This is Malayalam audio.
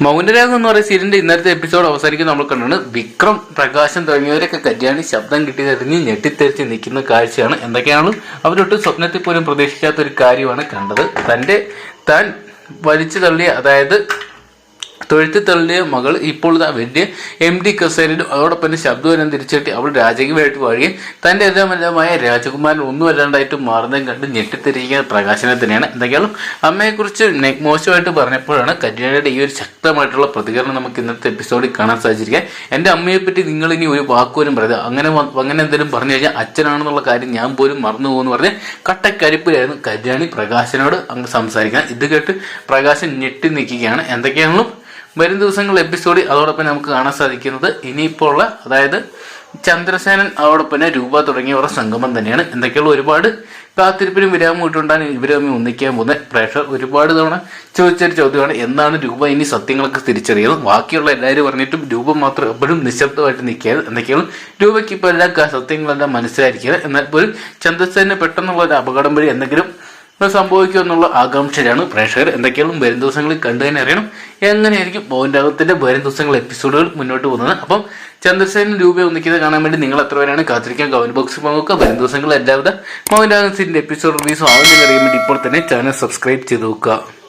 മൗനരാഗം എന്ന് പറയുന്ന സീരിയലിന്റെ ഇന്നത്തെ എപ്പിസോഡ് അവസാനിക്കുന്ന നമ്മൾ കണ്ടാണ് വിക്രം പ്രകാശം തുടങ്ങിയവരൊക്കെ കല്യാണി ശബ്ദം കിട്ടി തെറിഞ്ഞ് ഞെട്ടിത്തെറിച്ച് നിൽക്കുന്ന കാഴ്ചയാണ്. എന്തൊക്കെയാണ്? അവരൊട്ട് സ്വപ്നത്തിൽ പോലും പ്രതീക്ഷിക്കാത്ത ഒരു കാര്യമാണ് കണ്ടത്. തന്റെ താൻ വലിച്ചു തള്ളിയ അതായത് തൊഴുത്ത് തള്ളിയ മകൾ ഇപ്പോൾ വലിയ എം ഡി കസേരയിലും അതോടൊപ്പം ശബ്ദവനം തിരിച്ചെട്ടി അവൾ രാജകീയമായിട്ട് വഴിയും തന്റെ എല്ലാമെല്ലാമായ രാജകുമാരൻ ഒന്നും അല്ലാണ്ടായിട്ട് മാറുന്നതും കണ്ട് ഞെട്ടിത്തിരിക്കുന്ന പ്രകാശനെ തന്നെയാണ് എന്തെങ്കിലും അമ്മയെക്കുറിച്ച് മോശമായിട്ട് പറഞ്ഞപ്പോഴാണ് കല്യാണിയുടെ ഈ ഒരു ശക്തമായിട്ടുള്ള പ്രതികരണം നമുക്ക് ഇന്നത്തെ എപ്പിസോഡിൽ കാണാൻ സാധിച്ചിരിക്കുക എന്റെ അമ്മയെ പറ്റി നിങ്ങൾ ഇനി ഒരു വാക്കുപോലും പറയുക അങ്ങനെ അങ്ങനെ എന്തെങ്കിലും പറഞ്ഞു കഴിഞ്ഞാൽ അച്ഛനാണെന്നുള്ള കാര്യം ഞാൻ പോലും മറന്നു പോകുമെന്ന് പറഞ്ഞ് കട്ടക്കരിപ്പിലായിരുന്നു കല്യാണി പ്രകാശനോട് അങ്ങ് സംസാരിക്കാൻ ഇത് കേട്ട് പ്രകാശൻ ഞെട്ടി നിൽക്കുകയാണ്. എന്തൊക്കെയാണെങ്കിലും വരും ദിവസങ്ങളിൽ എപ്പിസോഡിൽ അതോടൊപ്പം നമുക്ക് കാണാൻ സാധിക്കുന്നത് ഇനിയിപ്പോൾ ഉള്ള അതായത് ചന്ദ്രസേനൻ അതോടൊപ്പം രൂപ തുടങ്ങിയവരുടെ സംഗമം തന്നെയാണ്. എന്തൊക്കെയുള്ള ഒരുപാട് കാത്തിരിപ്പിനും വിരാമം ഇട്ടുകൊണ്ടാണ് ഇവർ തമ്മിൽ ഒന്നിക്കാൻ പോകുന്നത്. പ്രേക്ഷകർ ഒരുപാട് തവണ ചോദിച്ചൊരു ചോദ്യമാണ് എന്താണ് രൂപ ഇനി സത്യങ്ങളൊക്കെ തിരിച്ചറിയുന്നത്? ബാക്കിയുള്ള എല്ലാവരും പറഞ്ഞിട്ടും രൂപ മാത്രം എപ്പോഴും നിശബ്ദമായിട്ട് നിൽക്കുകയാണ്. എന്തൊക്കെയാണ് രൂപയ്ക്ക് ഇപ്പോൾ എല്ലാ സത്യങ്ങളെല്ലാം മനസ്സിലായിരിക്കുക എന്നാൽ പോലും ചന്ദ്രസേനെ പെട്ടെന്നുള്ള ഒരു അപകടം വഴി എന്തെങ്കിലും സംഭവിക്കും എന്നുള്ള ആകാംക്ഷയിലാണ് പ്രേക്ഷകർ. എന്തൊക്കെയാണ് വരും ദിവസങ്ങളിൽ കണ്ടു തന്നെ അറിയണം. എങ്ങനെയായിരിക്കും മോഹൻരാഗത്തിന്റെ വരും ദിവസങ്ങൾ എപ്പിസോഡുകൾ മുന്നോട്ട് പോകുന്നത്? അപ്പം ചന്ദ്രസേനൻ രൂപ ഒന്നിക്കുന്നത് കാണാൻ വേണ്ടി നിങ്ങൾ എത്ര പേരാണ് കാത്തിരിക്കാൻ? കമന്റ് ബോക്സിൽ നോക്കുക വരും ദിവസങ്ങളിൽ എല്ലാവിധ മോഹൻരാഗത്തിന്റെ എപ്പിസോഡ് റിലീസും ആവുന്നില്ല അറിയാൻ വേണ്ടി ഇപ്പോൾ തന്നെ ചാനൽ സബ്സ്ക്രൈബ് ചെയ്ത് നോക്കുക.